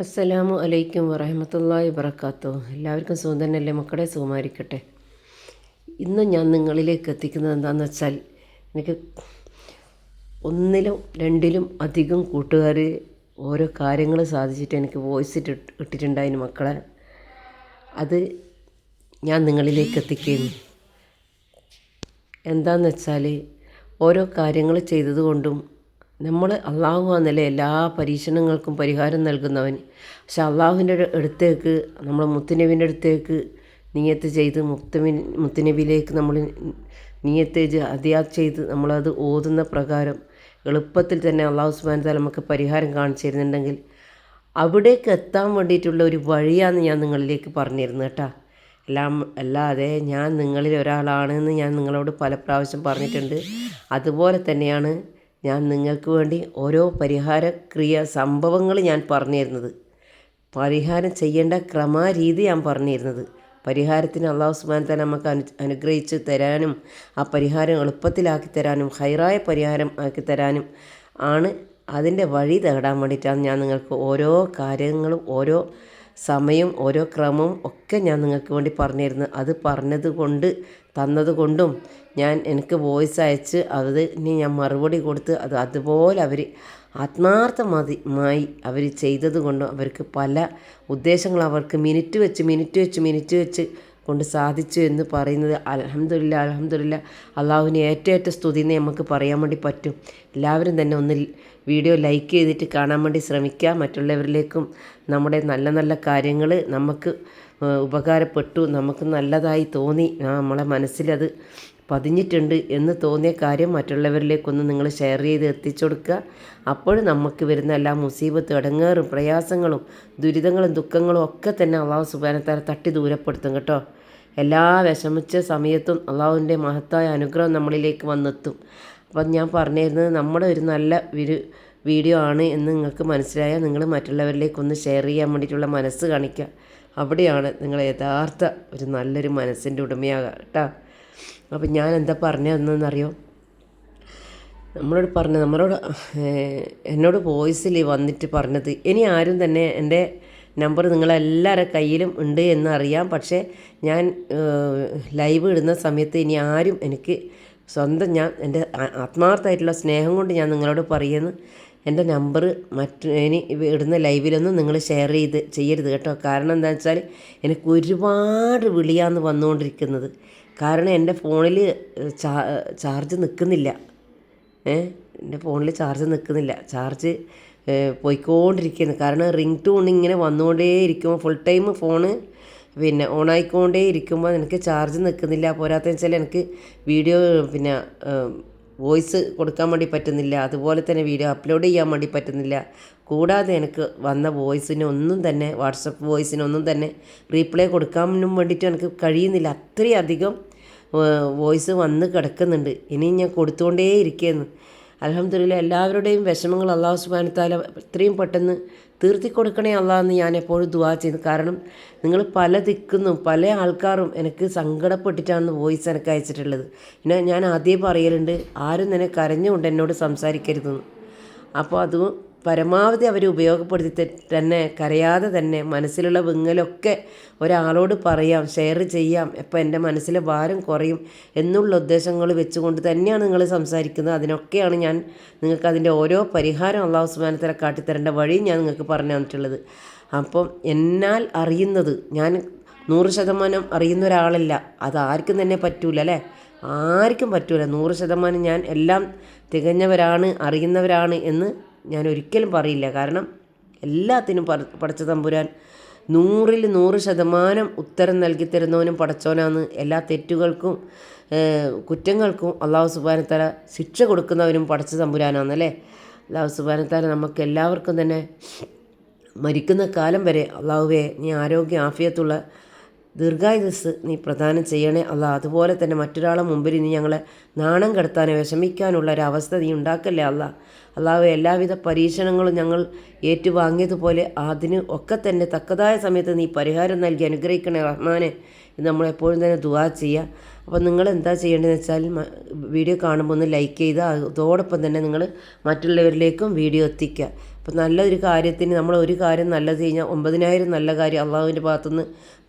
അസ്സലാമു അലൈക്കും വറഹമത്തല്ലാഹി വബർക്കാത്തു എല്ലാവർക്കും സുഖം തന്നെയല്ലേ? മക്കളെ സുഖമായിരിക്കട്ടെ. ഇന്ന് ഞാൻ നിങ്ങളിലേക്ക് എത്തിക്കുന്നത് എന്താണെന്ന് വെച്ചാൽ എനിക്ക് ഒന്നിലും രണ്ടിലും അധികം കൂട്ടുകാർ ഓരോ കാര്യങ്ങൾ സാധിച്ചിട്ട് എനിക്ക് വോയിസ് ഇട്ട് ഇട്ടിട്ടുണ്ടായിരുന്നു മക്കളെ. അത് ഞാൻ നിങ്ങളിലേക്ക് എത്തിക്കുന്നു. എന്താണെന്ന് വെച്ചാൽ ഓരോ കാര്യങ്ങൾ ചെയ്തതുകൊണ്ടും നമ്മൾ അള്ളാഹു എന്നല്ലേ എല്ലാ പരീക്ഷണങ്ങൾക്കും പരിഹാരം നൽകുന്നവൻ. പക്ഷെ അള്ളാഹുവിന്റെ അടുത്തേക്ക് നമ്മൾ മുത്തുനബിന്റെ അടുത്തേക്ക് നീയത്ത് ചെയ്ത് മുത്തമിൻ മുത്തുനബിയിലേക്ക് നമ്മൾ നീയത്ത് അതിയാ ചെയ്ത് നമ്മളത് ഓതുന്ന പ്രകാരം എളുപ്പത്തിൽ തന്നെ അള്ളാഹു സുബാൻ താല നമുക്ക് പരിഹാരം കാണിച്ചു തരുന്നുണ്ടെങ്കിൽ അവിടേക്ക് എത്താൻ വേണ്ടിയിട്ടുള്ള ഒരു വഴിയാണ് ഞാൻ നിങ്ങളിലേക്ക് പറഞ്ഞിരുന്നു കേട്ടോ. എല്ലാം അല്ലാതെ ഞാൻ നിങ്ങളിൽ ഒരാളാണെന്ന് ഞാൻ നിങ്ങളോട് പല പ്രാവശ്യം പറഞ്ഞിട്ടുണ്ട്. അതുപോലെ തന്നെയാണ് ഞാൻ നിങ്ങൾക്ക് വേണ്ടി ഓരോ പരിഹാര ക്രിയ സംഭവങ്ങൾ ഞാൻ പറഞ്ഞു തരുന്നത് പരിഹാരം ചെയ്യേണ്ട ക്രമാരീതി ഞാൻ പറഞ്ഞു തരുന്നത് പരിഹാരത്തിന് അള്ളാഹു തന്നെ നമുക്ക് അനു അനുഗ്രഹിച്ച് തരാനും ആ പരിഹാരം എളുപ്പത്തിലാക്കി തരാനും ഹൈറായ പരിഹാരം ആക്കി തരാനും ആണ് അതിന്റെ വഴി തേടാൻ വേണ്ടിയിട്ടാണ് ഞാൻ നിങ്ങൾക്ക് ഓരോ കാര്യങ്ങളും ഓരോ സമയവും ഓരോ ക്രമവും ഒക്കെ ഞാൻ നിങ്ങൾക്ക് വേണ്ടി പറഞ്ഞു തരുന്നത് അത് പറഞ്ഞത് കൊണ്ട് തന്നത് കൊണ്ടും ഞാൻ എനിക്ക് വോയിസ് അയച്ച് അത് ഇനി ഞാൻ മറുപടി കൊടുത്ത് അത് അതുപോലെ അവർ ആത്മാർത്ഥമായി അവർ ചെയ്തത് കൊണ്ടും അവർക്ക് പല ഉദ്ദേശങ്ങൾ അവർക്ക് മിനിറ്റ് വെച്ച് മിനിറ്റ് വെച്ച് മിനിറ്റ് വെച്ച് കൊണ്ട് സാധിച്ചു എന്ന് പറയുന്നത് അലഹമില്ല അലഹമില്ല അള്ളാഹുവിന് ഏറ്റവും സ്തുതി എന്ന് നമുക്ക് പറയാൻ വേണ്ടി പറ്റും. എല്ലാവരും തന്നെ ഒന്ന് വീഡിയോ ലൈക്ക് ചെയ്തിട്ട് കാണാൻ വേണ്ടി ശ്രമിക്കുക മറ്റുള്ളവരിലേക്കും നമ്മുടെ നല്ല നല്ല കാര്യങ്ങൾ നമുക്ക് ഉപകാരപ്പെട്ടു. നമുക്ക് നല്ലതായി തോന്നി. നമ്മളെ മനസ്സിലത് പതിഞ്ഞിട്ടുണ്ട് എന്ന് തോന്നിയ കാര്യം മറ്റുള്ളവരിലേക്കൊന്ന് നിങ്ങൾ ഷെയർ ചെയ്ത് എത്തിച്ചു കൊടുക്കുക. അപ്പോൾ നമുക്ക് വരുന്ന എല്ലാ മുസീബത്തും ഇടങ്ങേറും പ്രയാസങ്ങളും ദുരിതങ്ങളും ദുഃഖങ്ങളും ഒക്കെ തന്നെ അള്ളാഹു സുബാനത്താരെ തട്ടി ദൂരപ്പെടുത്തും കേട്ടോ. എല്ലാ വിഷമിച്ച സമയത്തും അള്ളാഹുവിന്റെ മഹത്തായ അനുഗ്രഹം നമ്മളിലേക്ക് വന്നെത്തും. അപ്പം ഞാൻ പറഞ്ഞിരുന്നത് നമ്മുടെ ഒരു നല്ല ഒരു വീഡിയോ ആണ് എന്ന് നിങ്ങൾക്ക് മനസ്സിലായാൽ നിങ്ങൾ മറ്റുള്ളവരിലേക്കൊന്ന് ഷെയർ ചെയ്യാൻ വേണ്ടിയിട്ടുള്ള മനസ്സ് കാണിക്കുക. അവിടെയാണ് നിങ്ങൾ യഥാർത്ഥ ഒരു നല്ലൊരു മനസ്സിന്റെ ഉടമയാകുക കേട്ടോ? അപ്പം ഞാൻ എന്താ പറഞ്ഞതെന്നറിയോ നമ്മളോട് പറഞ്ഞ നമ്മളോട് എന്നോട് വോയിസിൽ വന്നിട്ട് പറഞ്ഞത് ഇനി ആരും തന്നെ എന്റെ നമ്പർ നിങ്ങളെല്ലാവരുടെ കയ്യിലും ഉണ്ട് എന്ന് അറിയാം. പക്ഷേ ഞാൻ ലൈവ് ഇടുന്ന സമയത്ത് ഇനി ആരും എനിക്ക് സ്വന്തം ഞാൻ എന്റെ ആത്മാർത്ഥമായിട്ടുള്ള സ്നേഹം കൊണ്ട് ഞാൻ നിങ്ങളോട് പറയുന്നു എന്റെ നമ്പർ മറ്റ് ഇനി ഇടുന്ന ലൈവിലൊന്നും നിങ്ങൾ ഷെയർ ചെയ്ത് ചെയ്യരുത് കേട്ടോ. കാരണം എന്താ വെച്ചാൽ എനിക്ക് ഒരുപാട് വിളിയാന്ന് വന്നുകൊണ്ടിരിക്കുന്നത്. കാരണം എന്റെ ഫോണിൽ ചാർജ് നിൽക്കുന്നില്ല. ഏ എന്റെ ഫോണിൽ ചാർജ് നിൽക്കുന്നില്ല. ചാർജ് പോയിക്കൊണ്ടിരിക്കുന്നു കാരണം റിംഗ് ടൂൺ ഇങ്ങനെ വന്നുകൊണ്ടേ ഇരിക്കുമ്പോൾ ഫുൾ ടൈം ഫോണ് പിന്നെ ഓൺ ആയിക്കൊണ്ടേ ഇരിക്കുമ്പോൾ എനിക്ക് ചാർജ് നിൽക്കുന്നില്ല. പോരാത്തതെന്ന് വെച്ചാൽ എനിക്ക് വീഡിയോ പിന്നെ വോയിസ് കൊടുക്കാൻ വേണ്ടി പറ്റുന്നില്ല. അതുപോലെ തന്നെ വീഡിയോ അപ്ലോഡ് ചെയ്യാൻ വേണ്ടി പറ്റുന്നില്ല. കൂടാതെ എനിക്ക് വന്ന വോയിസിനൊന്നും തന്നെ വാട്സപ്പ് വോയിസിനൊന്നും തന്നെ റീപ്ലൈ കൊടുക്കാനും വേണ്ടിയിട്ട് എനിക്ക് കഴിയുന്നില്ല. അത്രയധികം വോയിസ് വന്ന് കിടക്കുന്നുണ്ട്. ഇനി ഞാൻ കൊടുത്തുകൊണ്ടേ ഇരിക്കുന്നു അലഹമ്മദില്ല എല്ലാവരുടെയും വിഷമങ്ങൾ അള്ളാഹു സുബാനത്താല എത്രയും പെട്ടെന്ന് തീർത്തി കൊടുക്കണേ അള്ളാഹെന്ന് ഞാൻ എപ്പോഴും ദുവാ ചെയ്യുന്നു. കാരണം നിങ്ങൾ പല ദിക്കുന്നു പല ആൾക്കാരും എനിക്ക് സങ്കടപ്പെട്ടിട്ടാണ് വോയിസ് എനിക്ക് അയച്ചിട്ടുള്ളത്. പിന്നെ ഞാൻ ആദ്യം പറയലുണ്ട് ആരും നിന്നെ കരഞ്ഞുകൊണ്ട് എന്നോട് സംസാരിക്കരുതെന്ന്. അപ്പോൾ അത് പരമാവധി അവർ ഉപയോഗപ്പെടുത്തി തന്നെ കരയാതെ തന്നെ മനസ്സിലുള്ള വിങ്ങലൊക്കെ ഒരാളോട് പറയാം ഷെയർ ചെയ്യാം എപ്പോൾ എന്റെ മനസ്സിലെ ഭാരം കുറയും എന്നുള്ള ഉദ്ദേശങ്ങൾ വെച്ചുകൊണ്ട് തന്നെയാണ് നിങ്ങൾ സംസാരിക്കുന്നത്. അതിനൊക്കെയാണ് ഞാൻ നിങ്ങൾക്ക് അതിന്റെ ഓരോ പരിഹാരം അള്ളാഹു സുബാനത്തല കാട്ടിത്തരേണ്ട വഴി ഞാൻ നിങ്ങൾക്ക് പറഞ്ഞു തന്നിട്ടുള്ളത്. അപ്പം എന്നാൽ അറിയുന്നത് ഞാൻ നൂറ് ശതമാനം അറിയുന്ന ഒരാളല്ല. അത് ആർക്കും തന്നെ പറ്റൂല അല്ലേ? ആർക്കും പറ്റൂല. നൂറ് ശതമാനം ഞാൻ എല്ലാം തികഞ്ഞവരാണ് അറിയുന്നവരാണ് എന്ന് ഞാൻ ഒരിക്കലും പറയില്ല. കാരണം എല്ലാത്തിനും പടച്ച തമ്പുരാൻ നൂറിൽ നൂറ് ശതമാനം ഉത്തരം നൽകി തരുന്നവനും പടച്ചോനാന്ന് എല്ലാ തെറ്റുകൾക്കും കുറ്റങ്ങൾക്കും അള്ളാഹു സുബാനത്താല ശിക്ഷ കൊടുക്കുന്നവനും പടച്ച തമ്പുരാനാന്നല്ലേ അള്ളാഹു സുബാനത്താല നമുക്ക് എല്ലാവർക്കും തന്നെ മരിക്കുന്ന കാലം വരെ അള്ളാഹുവെ നീ ആരോഗ്യ ആഫിയത്തുള്ള ദീർഘായുസ് നീ പ്രദാനം ചെയ്യണേ അല്ല അതുപോലെ തന്നെ മറ്റൊരാളെ മുമ്പിൽ നീ ഞങ്ങളെ നാണം കടത്താനോ വിഷമിക്കാനുള്ള ഒരു അവസ്ഥ നീ ഉണ്ടാക്കല്ലേ അല്ല അള്ളാഹു എല്ലാവിധ പരീക്ഷണങ്ങളും ഞങ്ങൾ ഏറ്റുവാങ്ങിയതുപോലെ അതിന് ഒക്കെ തന്നെ തക്കതായ സമയത്ത് നീ പരിഹാരം നൽകി അനുഗ്രഹിക്കണേ റഹ്മാനെ ഇത് നമ്മളെപ്പോഴും തന്നെ ദുവാ ചെയ്യുക. അപ്പോൾ നിങ്ങൾ എന്താ ചെയ്യേണ്ടതെന്ന് വെച്ചാൽ വീഡിയോ കാണുമ്പോൾ ഒന്ന് ലൈക്ക് ചെയ്ത് അതോടൊപ്പം തന്നെ നിങ്ങൾ മറ്റുള്ളവരിലേക്കും വീഡിയോ എത്തിക്കുക. അപ്പോൾ നല്ലൊരു കാര്യത്തിന് നമ്മൾ ഒരു കാര്യം നല്ലത് കഴിഞ്ഞാൽ ഒമ്പതിനായിരം നല്ല കാര്യം അള്ളാഹുവിന്റെ ഭാഗത്തുനിന്ന്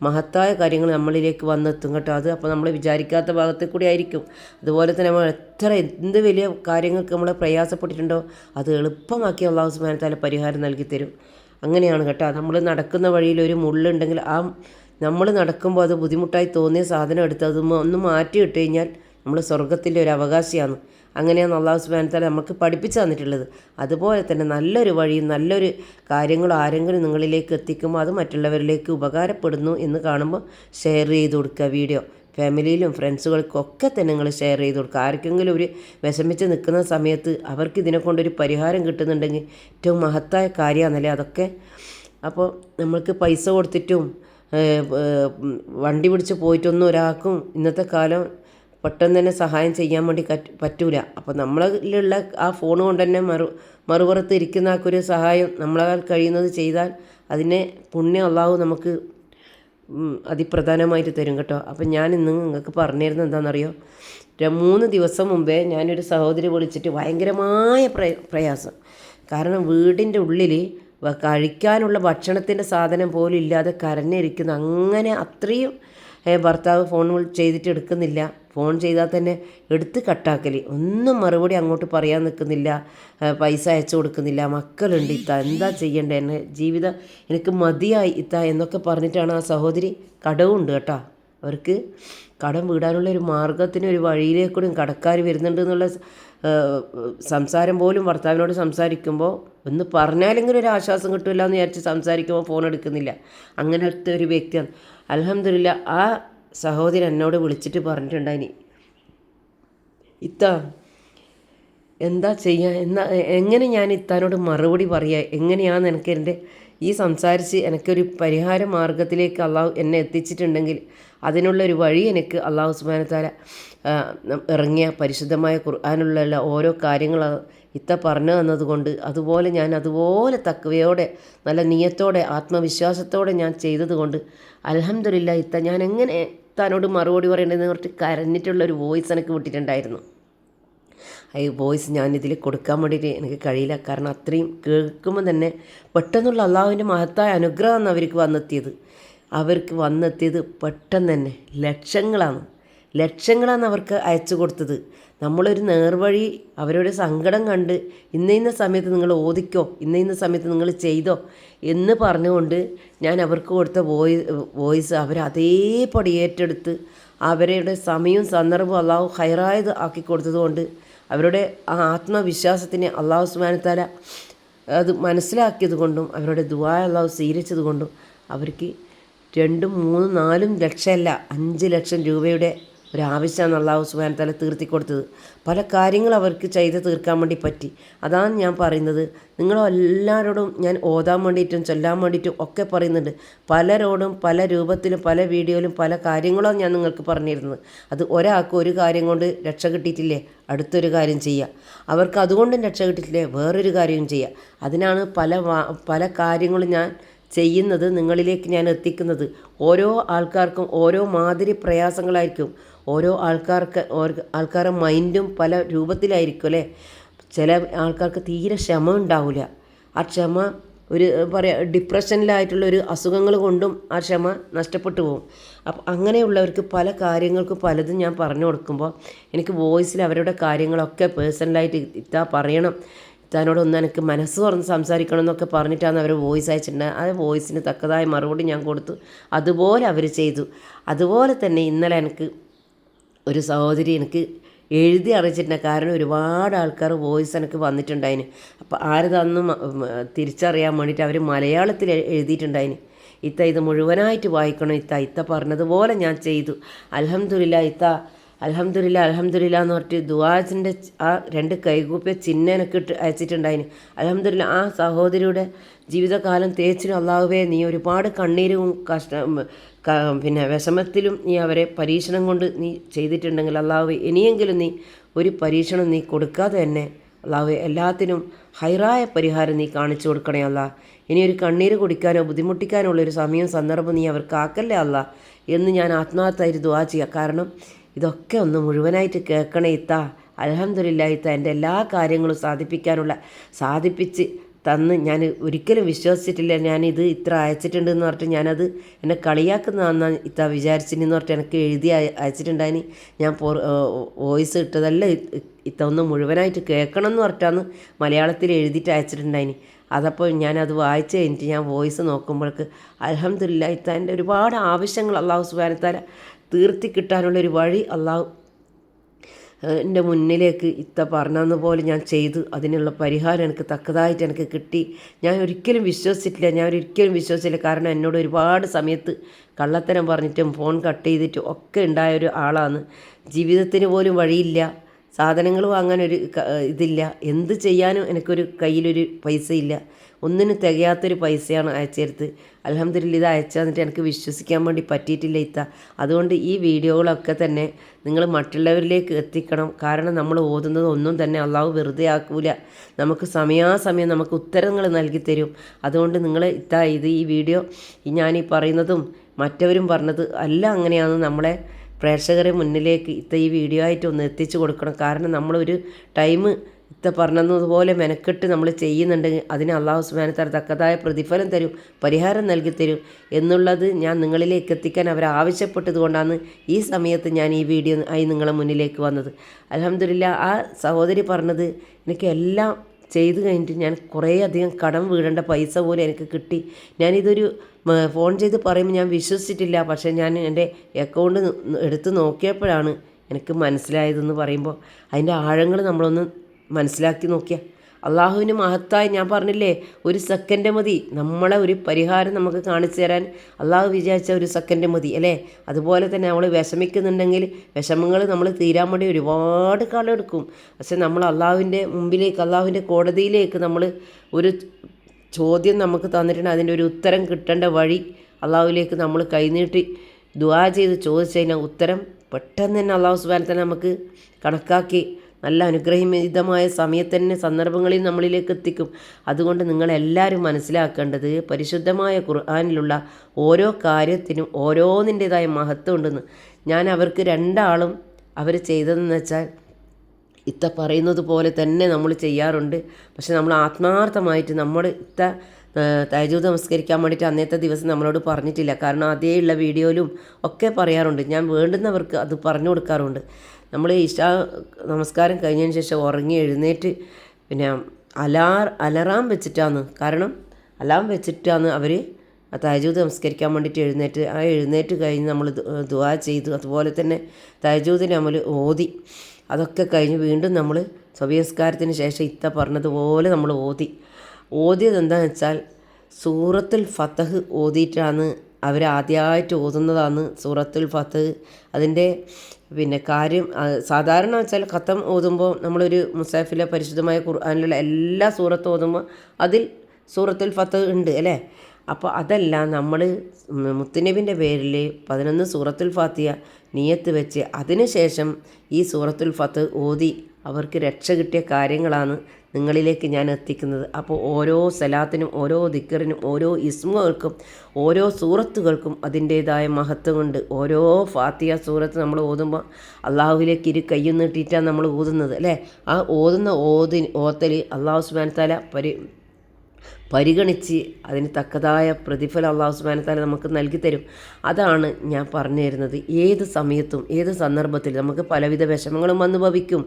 മഹത്തായ കാര്യങ്ങൾ നമ്മളിലേക്ക് വന്നെത്തും കേട്ടോ. അത് അപ്പോൾ നമ്മൾ വിചാരിക്കാത്ത ഭാഗത്തിൽ കൂടി ആയിരിക്കും. അതുപോലെ തന്നെ നമ്മൾ എത്ര എന്ത് വലിയ കാര്യങ്ങൾക്ക് നമ്മൾ പ്രയാസപ്പെട്ടിട്ടുണ്ടോ അത് എളുപ്പമാക്കി അള്ളാഹു സുബാനത്താല പരിഹാരം നൽകി തരും. അങ്ങനെയാണ് കേട്ടോ. നമ്മൾ നടക്കുന്ന വഴിയിൽ ഒരു മുള്ളുണ്ടെങ്കിൽ ആ നമ്മൾ നടക്കുമ്പോൾ അത് ബുദ്ധിമുട്ടായി തോന്നിയ സാധനം എടുത്ത് അത് ഒന്ന് മാറ്റി ഇട്ട് കഴിഞ്ഞാൽ നമ്മൾ സ്വർഗത്തിന്റെ ഒരു അവകാശിയാണ്. അങ്ങനെയാണ് അള്ളാഹു സുബാനത്താല നമുക്ക് പഠിപ്പിച്ചു തന്നിട്ടുള്ളത്. അതുപോലെ തന്നെ നല്ലൊരു വഴിയും നല്ലൊരു കാര്യങ്ങളും ആരെങ്കിലും നിങ്ങളിലേക്ക് എത്തിക്കുമ്പോൾ അത് മറ്റുള്ളവരിലേക്ക് ഉപകാരപ്പെടുന്നു എന്ന് കാണുമ്പോൾ ഷെയർ ചെയ്ത് കൊടുക്കുക വീഡിയോ ഫാമിലിയിലും ഫ്രണ്ട്സുകൾക്കൊക്കെ തന്നെ നിങ്ങൾ ഷെയർ ചെയ്ത് കൊടുക്കുക. ആർക്കെങ്കിലും ഒരു വിഷമിച്ച് നിൽക്കുന്ന സമയത്ത് അവർക്ക് ഇതിനെ കൊണ്ടൊരു പരിഹാരം കിട്ടുന്നുണ്ടെങ്കിൽ ഏറ്റവും മഹത്തായ കാര്യമാണല്ലേ അതൊക്കെ. അപ്പോൾ നമ്മൾക്ക് പൈസ കൊടുത്തിട്ടും വണ്ടി പിടിച്ച് പോയിട്ടൊന്നും ഒരാൾക്കും ഇന്നത്തെ കാലം പെട്ടെന്ന് തന്നെ സഹായം ചെയ്യാൻ വേണ്ടി പറ്റൂല. അപ്പോൾ നമ്മളിലുള്ള ആ ഫോൺ കൊണ്ട് തന്നെ മറു മറുപുറത്ത് ഇരിക്കുന്ന ആൾക്കൊരു സഹായം നമ്മളാൽ കഴിയുന്നത് ചെയ്താൽ അതിനെ പുണ്യം അള്ളാഹു നമുക്ക് അതിപ്രധാനമായിട്ട് തരും കേട്ടോ. അപ്പം ഞാൻ ഇന്ന് നിങ്ങൾക്ക് പറഞ്ഞിരുന്നത് എന്താണെന്നറിയോ? മൂന്ന് ദിവസം മുമ്പേ ഞാനൊരു സഹോദരി വിളിച്ചിട്ട് ഭയങ്കരമായ പ്രയാസം. കാരണം വീടിന്റെ ഉള്ളിൽ കഴിക്കാനുള്ള ഭക്ഷണത്തിന്റെ സാധനം പോലും ഇല്ലാതെ കരഞ്ഞിരിക്കുന്ന. അങ്ങനെ അത്രയും ഭർത്താവ് ഫോൺ ചെയ്തിട്ട് എടുക്കുന്നില്ല. ഫോൺ ചെയ്താൽ തന്നെ എടുത്ത് കട്ടാക്കൽ ഒന്നും മറുപടി അങ്ങോട്ട് പറയാൻ നിൽക്കുന്നില്ല. പൈസ അയച്ചു കൊടുക്കുന്നില്ല. മക്കളുണ്ട് ഇത്ത. എന്താ ചെയ്യേണ്ടത് എന്നെ ജീവിതം എനിക്ക് മതിയായി ഇത്ത എന്നൊക്കെ പറഞ്ഞിട്ടാണ് ആ സഹോദരി കടവുണ്ട് കേട്ടോ. അവർക്ക് കടം വീടാനുള്ള ഒരു മാർഗത്തിന് ഒരു വഴിയിലേക്കൂടെ കടക്കാർ വരുന്നുണ്ട് എന്നുള്ള സംസാരം പോലും ഭർത്താവിനോട് സംസാരിക്കുമ്പോൾ ഒന്ന് പറഞ്ഞാലെങ്കിലും ഒരു ആശ്വാസം കിട്ടില്ല എന്ന് വിചാരിച്ച് സംസാരിക്കുമ്പോൾ ഫോൺ എടുക്കുന്നില്ല. അങ്ങനത്തെ ഒരു വ്യക്തിയാണ് അലഹമില്ല ആ സഹോദരൻ എന്നോട് വിളിച്ചിട്ട് പറഞ്ഞിട്ടുണ്ടായിനി. ഇത്ത എന്താ ചെയ്യുക എന്നാ എങ്ങനെ ഞാൻ ഇത്താനോട് മറുപടി പറയുക എങ്ങനെയാണ് എനിക്ക് എന്റെ ഈ സംസാരിച്ച് എനിക്കൊരു പരിഹാര മാർഗത്തിലേക്ക് അള്ളാഹു എന്നെ എത്തിച്ചിട്ടുണ്ടെങ്കിൽ അതിനുള്ള ഒരു വഴി എനിക്ക് അള്ളാഹു സുബാനത്താല ഇറങ്ങിയ പരിശുദ്ധമായ ഖുർആാനുള്ള ഓരോ കാര്യങ്ങൾ ഇത്ത പറഞ്ഞു തന്നതുകൊണ്ട് അതുപോലെ ഞാൻ അതുപോലെ തക്കവയോടെ നല്ല നിയത്തോടെ ആത്മവിശ്വാസത്തോടെ ഞാൻ ചെയ്തതുകൊണ്ട് അലഹമില്ല ഇത്ത ഞാൻ എങ്ങനെ താനോട് മറുപടി പറയേണ്ടതെന്ന് കരഞ്ഞിട്ടുള്ള ഒരു വോയിസ് എനിക്ക് വിട്ടിട്ടുണ്ടായിരുന്നു. ഈ വോയിസ് ഞാനിതിൽ കൊടുക്കാൻ വേണ്ടിയിട്ട് എനിക്ക് കഴിയില്ല. കാരണം അത്രയും കേൾക്കുമ്പോൾ തന്നെ പെട്ടെന്നുള്ള അള്ളാഹുവിന്റെ മഹത്തായ അനുഗ്രഹമാണ് അവർക്ക് വന്നെത്തിയത്. അവർക്ക് വന്നെത്തിയത് പെട്ടെന്ന് തന്നെ ലക്ഷങ്ങളാണ്. ലക്ഷങ്ങളാണ് അവർക്ക് അയച്ചു കൊടുത്തത്. നമ്മളൊരു നേർവഴി അവരുടെ സങ്കടം കണ്ട് ഇന്ന ഇന്ന സമയത്ത് നിങ്ങൾ ഓദിക്കോ ഇന്ന ഇന്ന സമയത്ത് നിങ്ങൾ ചെയ്തോ എന്ന് പറഞ്ഞുകൊണ്ട് ഞാൻ അവർക്ക് കൊടുത്ത വോയി വോയിസ് അവർ അതേപടി ഏറ്റെടുത്ത് അവരുടെ സമയവും സന്ദർഭവും അള്ളാഹു ഹൈറായത് ആക്കി കൊടുത്തതുകൊണ്ട് അവരുടെ ആ ആത്മവിശ്വാസത്തിനെ അള്ളാഹു സുബാനത്താല അത് മനസ്സിലാക്കിയത് കൊണ്ടും അവരുടെ ദുബായ അള്ളാഹു സ്വീകരിച്ചത് കൊണ്ടും അവർക്ക് രണ്ടും മൂന്നും നാലും ലക്ഷമല്ല അഞ്ച് ലക്ഷം രൂപയുടെ ഒരാവശ്യമാണ് അള്ളാഹു സുബാൻ തല തീർത്തി കൊടുത്തത്. പല കാര്യങ്ങൾ അവർക്ക് ചെയ്ത് തീർക്കാൻ വേണ്ടി പറ്റി. അതാണ് ഞാൻ പറയുന്നത്. നിങ്ങളെല്ലാവരോടും ഞാൻ ഓതാൻ വേണ്ടിയിട്ടും ചൊല്ലാൻ വേണ്ടിയിട്ടും ഒക്കെ പറയുന്നുണ്ട്. പലരോടും പല രൂപത്തിലും പല വീഡിയോയിലും പല കാര്യങ്ങളും ഞാൻ നിങ്ങൾക്ക് പറഞ്ഞിരുന്നത്. അത് ഒരാൾക്ക് ഒരു കാര്യം കൊണ്ട് രക്ഷ കിട്ടിയിട്ടില്ലേ? അടുത്തൊരു കാര്യം ചെയ്യുക അവർക്ക് അതുകൊണ്ടും രക്ഷ കിട്ടിയിട്ടില്ലേ? വേറൊരു കാര്യവും ചെയ്യുക അതിനാണ് പല പല കാര്യങ്ങളും ഞാൻ ചെയ്യുന്നത് നിങ്ങളിലേക്ക് ഞാൻ എത്തിക്കുന്നത്. ഓരോ ആൾക്കാർക്കും ഓരോ മാതിരി പ്രയാസങ്ങളായിരിക്കും. ഓരോ ആൾക്കാർക്ക് ആൾക്കാരുടെ മൈൻഡും പല രൂപത്തിലായിരിക്കും അല്ലേ? ചില ആൾക്കാർക്ക് തീരെ ക്ഷമ ഉണ്ടാവില്ല. ആ ക്ഷമ ഒരു പറയാ ഡിപ്രഷനിലായിട്ടുള്ള ഒരു അസുഖങ്ങൾ കൊണ്ടും ആ ക്ഷമ നഷ്ടപ്പെട്ടു പോകും. അപ്പം അങ്ങനെയുള്ളവർക്ക് പല കാര്യങ്ങൾക്കും പലതും ഞാൻ പറഞ്ഞു കൊടുക്കുമ്പോൾ എനിക്ക് വോയിസിൽ അവരുടെ കാര്യങ്ങളൊക്കെ പേഴ്സണലായിട്ട് ഇത്താ പറയണം. ഇത്താനോടൊന്ന് എനിക്ക് മനസ്സ് തുറന്ന് സംസാരിക്കണം എന്നൊക്കെ പറഞ്ഞിട്ടാണ് അവർ വോയിസ് അയച്ചിട്ടുണ്ട്. ആ വോയിസിന് തക്കതായ മറുപടി ഞാൻ കൊടുത്തു. അതുപോലെ അവർ ചെയ്തു. അതുപോലെ തന്നെ ഇന്നലെ എനിക്ക് ഒരു സഹോദരി എനിക്ക് എഴുതി അറിയിച്ചിട്ടുണ്ട്. കാരണം ഒരുപാട് ആൾക്കാർ വോയിസ് എനിക്ക് വന്നിട്ടുണ്ടായിന്. അപ്പോൾ ആരതാന്നും തിരിച്ചറിയാൻ വേണ്ടിയിട്ട് അവർ മലയാളത്തിൽ എഴുതിയിട്ടുണ്ടായിന്. ഇത്ത ഇത് മുഴുവനായിട്ട് വായിക്കണം. ഇത്ത ഇത്ത പറഞ്ഞതുപോലെ ഞാൻ ചെയ്തു. അലഹമില്ല ഇത്ത അലഹമില്ല അലഹമ്മദില്ല എന്ന് പറഞ്ഞിട്ട് ദുവാജിന്റെ ആ രണ്ട് കൈകൂപ്പിയ ചിഹ്നം എനിക്ക് ഇട്ട് അയച്ചിട്ടുണ്ടായിന്. അലഹമ്മദില്ല ആ സഹോദരിയുടെ ജീവിതകാലം തേച്ചിനും അള്ളാഹുവേ നീ ഒരുപാട് കണ്ണീരും കഷ്ട പിന്നെ വിഷമത്തിലും നീ അവരെ പരീക്ഷണം കൊണ്ട് നീ ചെയ്തിട്ടുണ്ടെങ്കിൽ അള്ളാഹുബെ ഇനിയെങ്കിലും നീ ഒരു പരീക്ഷണം നീ കൊടുക്കാതെ തന്നെ അള്ളാഹു എല്ലാത്തിനും ഹൈറായ പരിഹാരം നീ കാണിച്ചു കൊടുക്കണേ അല്ല ഇനി ഒരു കണ്ണീര് കുടിക്കാനോ ബുദ്ധിമുട്ടിക്കാനോ ഉള്ളൊരു സമയം സന്ദർഭം നീ അവർക്ക് ആക്കല്ലേ അല്ല എന്ന് ഞാൻ ആത്മാർത്ഥമായിട്ട് ദുവാ ചെയ്യുക കാരണം ഇതൊക്കെ ഒന്ന് മുഴുവനായിട്ട് കേൾക്കണേ ഇത്ത. അലഹമില്ല ഇത്ത എന്റെ എല്ലാ കാര്യങ്ങളും സാധിപ്പിക്കാനുള്ള സാധിപ്പിച്ച് തന്ന് ഞാൻ ഒരിക്കലും വിശ്വസിച്ചിട്ടില്ല. ഞാനിത് ഇത്ര അയച്ചിട്ടുണ്ട് എന്ന് പറഞ്ഞിട്ട് ഞാനത് എന്നെ കളിയാക്കുന്നതാണെന്ന് ഇത്ത വിചാരിച്ചിട്ടെന്ന് പറഞ്ഞിട്ട് എനിക്ക് എഴുതി അയ- അയച്ചിട്ടുണ്ടായിന്. ഞാൻ വോയിസ് ഇട്ടതല്ല ഇത്ത ഒന്ന് മുഴുവനായിട്ട് കേൾക്കണം എന്ന് പറഞ്ഞിട്ടാണ് മലയാളത്തിൽ എഴുതിയിട്ട് അയച്ചിട്ടുണ്ടായിന്. അതപ്പോൾ ഞാനത് വായിച്ച് കഴിഞ്ഞിട്ട് ഞാൻ വോയിസ് നോക്കുമ്പോഴേക്ക് അലഹമില്ല ഇത്ത എന്റെ ഒരുപാട് ആവശ്യങ്ങൾ അള്ളാഹു സുബാനത്താല തീർത്തി കിട്ടാനുള്ളൊരു വഴി അള്ളാഹു എന്റെ മുന്നിലേക്ക് ഇത്ത പറഞ്ഞതെന്ന് പോലെ ഞാൻ ചെയ്തു. അതിനുള്ള പരിഹാരം എനിക്ക് തക്കതായിട്ട് എനിക്ക് കിട്ടി. ഞാൻ ഒരിക്കലും വിശ്വസിച്ചിട്ടില്ല. ഞാൻ ഒരിക്കലും വിശ്വസിച്ചില്ല. കാരണം എന്നോട് ഒരുപാട് സമയത്ത് കള്ളത്തരം പറഞ്ഞിട്ടും ഫോൺ കട്ട് ചെയ്തിട്ടും ഒക്കെ ഉണ്ടായ ഒരു ആളാണ്. ജീവിതത്തിന് പോലും വഴിയില്ല. സാധനങ്ങൾ ക- ഇതില്ല. എന്ത് ചെയ്യാനും എനിക്കൊരു കയ്യിലൊരു പൈസ ഇല്ല ഒന്നിനും തികയാത്തൊരു പൈസയാണ് അയച്ചെടുത്ത് അലഹമ്മദില്ല ഇത് അയച്ചെന്നിട്ട് എനിക്ക് വിശ്വസിക്കാൻ വേണ്ടി പറ്റിയിട്ടില്ല ഇത്ത. അതുകൊണ്ട് ഈ വീഡിയോകളൊക്കെ തന്നെ നിങ്ങൾ മറ്റുള്ളവരിലേക്ക് എത്തിക്കണം. കാരണം നമ്മൾ ഓതുന്നത് ഒന്നും തന്നെ അള്ളാഹു വെറുതെ ആക്കൂല. നമുക്ക് സമയാസമയം നമുക്ക് ഉത്തരങ്ങൾ നൽകി തരും. അതുകൊണ്ട് നിങ്ങൾ ഇത്ത ഇത് ഈ വീഡിയോ ഈ ഞാനീ പറയുന്നതും മറ്റവരും പറഞ്ഞത് അല്ല അങ്ങനെയാണ് നമ്മളെ പ്രേക്ഷകരെ മുന്നിലേക്ക് ഇത്ത ഈ വീഡിയോ ആയിട്ട് ഒന്ന് എത്തിച്ചു കൊടുക്കണം. കാരണം നമ്മളൊരു ടൈം ഇത്ത പറഞ്ഞതുപോലെ മെനക്കെട്ട് നമ്മൾ ചെയ്യുന്നുണ്ടെങ്കിൽ അതിന് അള്ളാഹു സുബാനത്താർ തക്കതായ പ്രതിഫലം തരും പരിഹാരം നൽകി തരും എന്നുള്ളത് ഞാൻ നിങ്ങളിലേക്ക് എത്തിക്കാൻ അവർ ആവശ്യപ്പെട്ടതുകൊണ്ടാണ് ഈ സമയത്ത് ഞാൻ ഈ വീഡിയോ ആയി നിങ്ങളെ മുന്നിലേക്ക് വന്നത്. അലഹമില്ല ആ സഹോദരി പറഞ്ഞത് എനിക്ക് എല്ലാം ചെയ്ത് കഴിഞ്ഞിട്ട് ഞാൻ കുറേ അധികം കടം വീടേണ്ട പൈസ പോലും എനിക്ക് കിട്ടി. ഞാനിതൊരു ഫോൺ ചെയ്ത് പറയുമ്പോൾ ഞാൻ വിശ്വസിച്ചിട്ടില്ല. പക്ഷേ ഞാൻ എന്റെ അക്കൗണ്ട് എടുത്ത് നോക്കിയപ്പോഴാണ് എനിക്ക് മനസ്സിലായതെന്ന് പറയുമ്പോൾ അതിന്റെ ആഴങ്ങൾ നമ്മളൊന്ന് മനസ്സിലാക്കി നോക്കിയാൽ അള്ളാഹുവിന് മഹത്തായി ഞാൻ പറഞ്ഞില്ലേ ഒരു സെക്കൻഡ് മതി. നമ്മളെ ഒരു പരിഹാരം നമുക്ക് കാണിച്ചു തരാൻ അള്ളാഹു വിചാരിച്ച ഒരു സെക്കൻഡ് മതി അല്ലേ? അതുപോലെ തന്നെ നമ്മൾ വിഷമിക്കുന്നുണ്ടെങ്കിൽ വിഷമങ്ങൾ നമ്മൾ തീരാൻ വേണ്ടി ഒരുപാട് കാലം എടുക്കും. പക്ഷെ നമ്മൾ അള്ളാഹുവിന്റെ മുമ്പിലേക്ക് അള്ളാഹുവിന്റെ കോടതിയിലേക്ക് നമ്മൾ ഒരു ചോദ്യം നമുക്ക് തന്നിട്ടുണ്ട്. അതിന്റെ ഒരു ഉത്തരം കിട്ടേണ്ട വഴി അള്ളാഹുവിലേക്ക് നമ്മൾ കൈനീട്ടി ദുവാ ചെയ്ത് ചോദിച്ചതിന് ഉത്തരം പെട്ടെന്ന് തന്നെ അള്ളാഹു സുബാനത്തെ നമുക്ക് കണക്കാക്കി നല്ല അനുഗ്രഹീതമായ സമയത്ത് തന്നെ സന്ദർഭങ്ങളിൽ നമ്മളിലേക്ക് എത്തിക്കും. അതുകൊണ്ട് നിങ്ങളെല്ലാവരും മനസ്സിലാക്കേണ്ടത് പരിശുദ്ധമായ ഖുർആാനിലുള്ള ഓരോ കാര്യത്തിനും ഓരോന്നിന്റെതായ മഹത്വം ഉണ്ടെന്ന് ഞാൻ അവർക്ക് രണ്ടാളും അവർ ചെയ്തതെന്ന് വെച്ചാൽ ഇത്ത പറയുന്നത് പോലെ തന്നെ നമ്മൾ ചെയ്യാറുണ്ട്. പക്ഷെ നമ്മൾ ആത്മാർത്ഥമായിട്ട് നമ്മൾ ഇത്ത തൈജൂത് നമസ്കരിക്കാൻ വേണ്ടിയിട്ട് അന്നത്തെ ദിവസം നമ്മളോട് പറഞ്ഞിട്ടില്ല. കാരണം അതേയുള്ള വീഡിയോയിലും ഒക്കെ പറയാറുണ്ട്. ഞാൻ വേണ്ടുന്നവർക്ക് അത് പറഞ്ഞു കൊടുക്കാറുണ്ട്. നമ്മൾ ഇഷാ നമസ്കാരം കഴിഞ്ഞതിന് ശേഷം ഉറങ്ങി എഴുന്നേറ്റ് പിന്നെ അലാർ അലറാം വെച്ചിട്ടാണ് കാരണം അലാം വെച്ചിട്ടാണ് അവർ തഹജൂദ് നമസ്കരിക്കാൻ വേണ്ടിയിട്ട് എഴുന്നേറ്റ്. ആ എഴുന്നേറ്റ് കഴിഞ്ഞ് നമ്മൾ ദുവാ ചെയ്തു. അതുപോലെ തന്നെ തഹജൂദിന് നമ്മൾ ഓതി. അതൊക്കെ കഴിഞ്ഞ് വീണ്ടും നമ്മൾ സ്വഭ്യസ്കാരത്തിന് ശേഷം ഇത്ത പറഞ്ഞതുപോലെ നമ്മൾ ഓതി. ഓതിയത് എന്താണെന്ന് വെച്ചാൽ സൂറത്തുൽ ഫത്തഹ് ഓതിയിട്ടാണ് അവർ ആദ്യമായിട്ട് ഓതുന്നതാണ് സൂറത്തുൽ ഫത്തഹ് അതിന്റെ പിന്നെ കാര്യം സാധാരണ വെച്ചാൽ ഖത്തം ഓതുമ്പോൾ നമ്മളൊരു മുസാഫിലെ പരിശുദ്ധമായ ഖുർആാനിലുള്ള എല്ലാ സൂറത്തും ഓതുമ്പോൾ അതിൽ സൂറത്തുൽ ഫത്ത് ഉണ്ട് അല്ലേ? അപ്പോൾ അതല്ല നമ്മൾ മുത്തുനബിന്റെ പേരിൽ പതിനൊന്ന് സൂറത്തുൽ ഫാത്തിയ നിയത്ത് വെച്ച് അതിനുശേഷം ഈ സൂറത്തുൽ ഫത്ത് ഓതി അവർക്ക് രക്ഷ കിട്ടിയ കാര്യങ്ങളാണ് നിങ്ങളിലേക്ക് ഞാൻ എത്തിക്കുന്നത്. അപ്പോൾ ഓരോ സലാത്തിനും ഓരോ ദിക്കറിനും ഓരോ ഇസ്മുകൾക്കും ഓരോ സൂറത്തുകൾക്കും അതിന്റേതായ മഹത്വമുണ്ട്. ഓരോ ഫാത്തിയ സൂറത്ത് നമ്മൾ ഓതുമ്പോൾ അള്ളാഹുവിലേക്ക് ഇരു കയ്യും നീട്ടിയിട്ടാണ് നമ്മൾ ഓതുന്നത് അല്ലേ? ആ ഓതുന്ന ഓതി ഓത്തൽ അള്ളാഹു സുബാൻ താല പരി പരിഗണിച്ച് അതിന് തക്കതായ പ്രതിഫലം അള്ളാഹു സുബാനത്താല നമുക്ക് നൽകി തരും അതാണ് ഞാൻ പറഞ്ഞു തരുന്നത്. ഏത് സമയത്തും ഏത് സന്ദർഭത്തിൽ നമുക്ക് പലവിധ വിഷമങ്ങളും ഭവിക്കും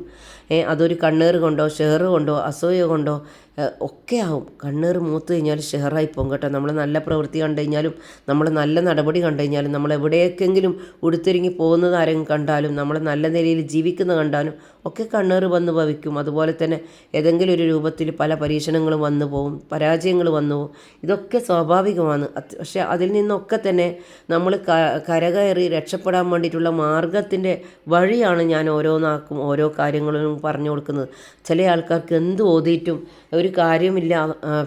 അതൊരു കണ്ണേറ് കൊണ്ടോ ഷെയർ കൊണ്ടോ അസൂയ കൊണ്ടോ ഒക്കെ ആവും. കണ്ണീർ മൂത്ത് കഴിഞ്ഞാൽ ഷെയറായി പോകും കേട്ടോ. നമ്മൾ നല്ല പ്രവൃത്തി കണ്ടു കഴിഞ്ഞാലും നമ്മൾ നല്ല നടപടി കണ്ടു കഴിഞ്ഞാലും നമ്മൾ എവിടേക്കെങ്കിലും ഉടുത്തിരിങ്ങി പോകുന്നത് ആരെങ്കിലും കണ്ടാലും നമ്മൾ നല്ല നിലയിൽ ജീവിക്കുന്ന കണ്ടാലും ഒക്കെ കണ്ണീർ വന്ന് ഭവിക്കും. അതുപോലെ തന്നെ ഏതെങ്കിലും ഒരു രൂപത്തിൽ പല പരീക്ഷണങ്ങളും വന്നു പോകും പരാജയങ്ങൾ വന്നു പോകും ഇതൊക്കെ സ്വാഭാവികമാണ്. പക്ഷെ അതിൽ നിന്നൊക്കെ തന്നെ നമ്മൾ കരകയറി രക്ഷപ്പെടാൻ വേണ്ടിയിട്ടുള്ള മാർഗത്തിന്റെ വഴിയാണ് ഞാൻ ഓരോന്നാക്കും ഓരോ കാര്യങ്ങളും പറഞ്ഞു കൊടുക്കുന്നത്. ചില ആൾക്കാർക്ക് എന്ത് ഓതിയിട്ടും ഒരു കാര്യമില്ല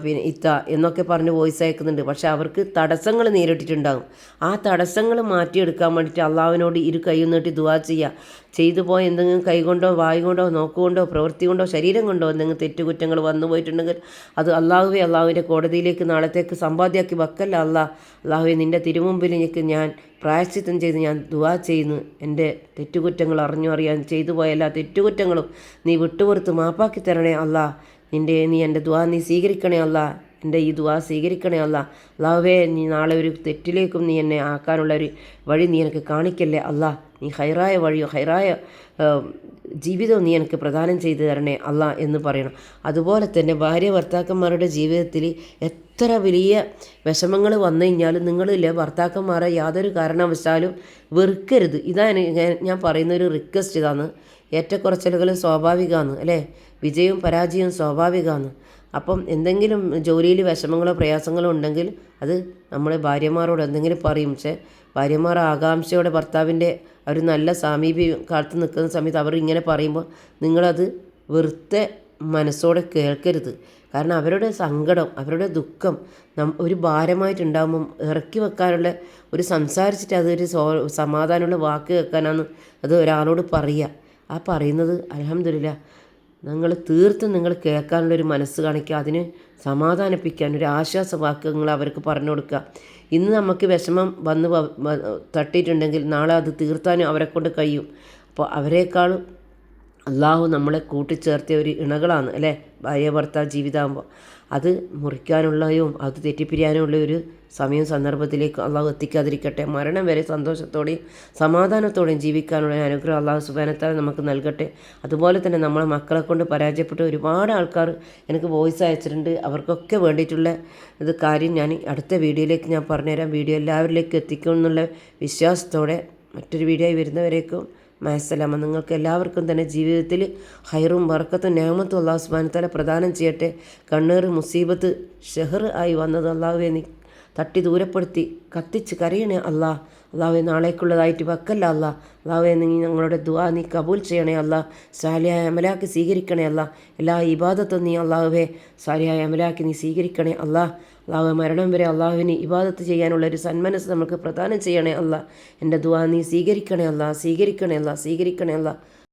പിന്നെ ഇത്ത എന്നൊക്കെ പറഞ്ഞ് വോയിസ് അയക്കുന്നുണ്ട്. പക്ഷെ അവർക്ക് തടസ്സങ്ങൾ നേരിട്ടിട്ടുണ്ടാകും. ആ തടസ്സങ്ങൾ മാറ്റിയെടുക്കാൻ വേണ്ടിയിട്ട് അള്ളാവിനോട് ഇരു കൈയും നീട്ടി ദുവാ ചെയ്യുക ചെയ്തു പോയ എന്തെങ്കിലും കൈകൊണ്ടോ വായു കൊണ്ടോ നോക്കുകൊണ്ടോ പ്രവൃത്തി കൊണ്ടോ ശരീരം കൊണ്ടോ എന്തെങ്കിലും തെറ്റുകുറ്റങ്ങൾ വന്നു പോയിട്ടുണ്ടെങ്കിൽ അത് അള്ളാഹുവെ അള്ളാഹുവിന്റെ കോടതിയിലേക്ക് നാളത്തേക്ക് സമ്പാദ്യമാക്കി വെക്കല്ല അള്ളാഹ് അള്ളാഹുവെ നിന്റെ തിരുമുമ്പിലേക്ക് ഞാൻ പ്രായശ്ചിത്തം ചെയ്ത് ഞാൻ ദുവാ ചെയ്യുന്നു. എന്റെ തെറ്റുകുറ്റങ്ങൾ അറിഞ്ഞു അറിയാൻ ചെയ്തു പോയ എല്ലാ തെറ്റുകുറ്റങ്ങളും നീ വിട്ടുപുറത്ത് മാപ്പാക്കി തരണേ അല്ലാ നിന്റെ നീ എന്റെ ദ്വാ നീ സ്വീകരിക്കണേ അല്ല. എന്റെ ഈ ദ്വാ സ്വീകരിക്കണേ അല്ല. അല്ലാവേ നീ നാളെ ഒരു തെറ്റിലേക്കും നീ എന്നെ ആക്കാനുള്ള ഒരു വഴി നീ എനിക്ക് കാണിക്കല്ലേ അല്ല. നീ ഹൈറായ വഴിയോ ഹൈറായ ജീവിതം നീ എനിക്ക് പ്രദാനം ചെയ്തു തരണേ അല്ല എന്ന് പറയണം. അതുപോലെ തന്നെ ഭാര്യ ഭർത്താക്കന്മാരുടെ ജീവിതത്തിൽ എത്ര വലിയ വിഷമങ്ങൾ വന്നു കഴിഞ്ഞാലും നിങ്ങളില്ല ഭർത്താക്കന്മാരെ യാതൊരു കാരണവശാലും വെറുക്കരുത്. ഇതാണ് ഞാൻ പറയുന്ന ഒരു റിക്വസ്റ്റ് ഇതാണ്. ഏറ്റക്കുറച്ചിലുകൾ സ്വാഭാവികമാണ് അല്ലേ? വിജയവും പരാജയവും സ്വാഭാവികമാണ്. അപ്പം എന്തെങ്കിലും ജോലിയിൽ വിഷമങ്ങളോ പ്രയാസങ്ങളോ ഉണ്ടെങ്കിൽ അത് നമ്മളെ ഭാര്യമാരോട് എന്തെങ്കിലും പറയും. പക്ഷേ ഭാര്യമാർ ആകാംക്ഷയോടെ ഭർത്താവിന്റെ ഒരു നല്ല സാമീപ്യം കാത്തു നിൽക്കുന്ന സമയത്ത് അവർ ഇങ്ങനെ പറയുമ്പോൾ നിങ്ങളത് വെറുതെ മനസ്സോടെ കേൾക്കരുത്. കാരണം അവരുടെ സങ്കടം അവരുടെ ദുഃഖം നം ഒരു ഭാരമായിട്ടുണ്ടാകുമ്പം ഇറക്കി വെക്കാനുള്ള ഒരു സംസാരിച്ചിട്ട് അതൊരു സോ സമാധാനമുള്ള വാക്ക് കേൾക്കാനാണ് അത് ഒരാളോട് പറയുക. ആ പറയുന്നത് അലഹമില്ല നിങ്ങൾ തീർത്തും നിങ്ങൾ കേൾക്കാനുള്ളൊരു മനസ്സ് കാണിക്കുക അതിന് സമാധാനിപ്പിക്കാൻ ഒരു ആശ്വാസ വാക്കുകൾ അവർക്ക് പറഞ്ഞു കൊടുക്കുക. ഇന്ന് നമുക്ക് വിഷമം വന്ന് തട്ടിയിട്ടുണ്ടെങ്കിൽ നാളെ അത് തീർത്താനും അവരെക്കൊണ്ട് കഴിയും. അപ്പോൾ അവരെക്കാളും അള്ളാഹു നമ്മളെ കൂട്ടിച്ചേർത്തിയ ഒരു ഇണകളാണ് അല്ലേ? ഭാര്യ ഭർത്താവ് ജീവിതമാകുമ്പോൾ അത് മുറിക്കാനുള്ളതും അത് തെറ്റിപ്പിരിയാനുള്ള ഒരു സമയം സന്ദർഭത്തിലേക്ക് അള്ളാഹു എത്തിക്കാതിരിക്കട്ടെ. മരണം വരെ സന്തോഷത്തോടെയും സമാധാനത്തോടെയും ജീവിക്കാനുള്ള അനുഗ്രഹം അള്ളാഹു സുബാനത്താൽ നമുക്ക് നൽകട്ടെ. അതുപോലെ തന്നെ നമ്മളെ മക്കളെ കൊണ്ട് പരാജയപ്പെട്ട ഒരുപാട് ആൾക്കാർ എനിക്ക് വോയിസ് അയച്ചിട്ടുണ്ട്. അവർക്കൊക്കെ വേണ്ടിയിട്ടുള്ള ഇത് കാര്യം ഞാൻ അടുത്ത വീഡിയോയിലേക്ക് ഞാൻ പറഞ്ഞുതരാം. വീഡിയോ എല്ലാവരിലേക്കും എത്തിക്കും എന്നുള്ള വിശ്വാസത്തോടെ മറ്റൊരു വീഡിയോ ആയി വരുന്നവരേക്കും മാസലാമ നിങ്ങൾക്ക് എല്ലാവർക്കും തന്നെ ജീവിതത്തിൽ ഹൈറും ബർക്കത്തും ഞാമത്തും അള്ളാഹു സുബാനത്താല പ്രദാനം ചെയ്യട്ടെ. കണ്ണീർ മുസീബത്ത് ഷെഹർ ആയി വന്നത് അള്ളാഹുവെ നീ തട്ടി ദൂരപ്പെടുത്തി കത്തിച്ച് കരയണേ അള്ളാഹ് അള്ളാഹുവെ നാളേക്കുള്ളതായിട്ട് വെക്കല്ല അല്ല. അള്ളാഹുവെ നീ ഞങ്ങളുടെ ദുവാ നീ കബൂൽ ചെയ്യണേ അല്ല. സാലിയായ അമലാക്കി സ്വീകരിക്കണേ അല്ല. എല്ലാ ഇബാദത്തും നീ അള്ളാഹുവെ സാലിയായ അമലാക്കി നീ സ്വീകരിക്കണേ അല്ലാ. അള്ളാഹു മരണം വരെ അള്ളാഹുവിനെ ഇബാദത്ത് ചെയ്യാനുള്ള ഒരു സന്മനസ് നമുക്ക് പ്രദാനം ചെയ്യണേ അല്ല എന്റെ ദുവാ നീ സ്വീകരിക്കണേ അല്ല സ്വീകരിക്കണേ അല്ല സ്വീകരിക്കണേ അല്ല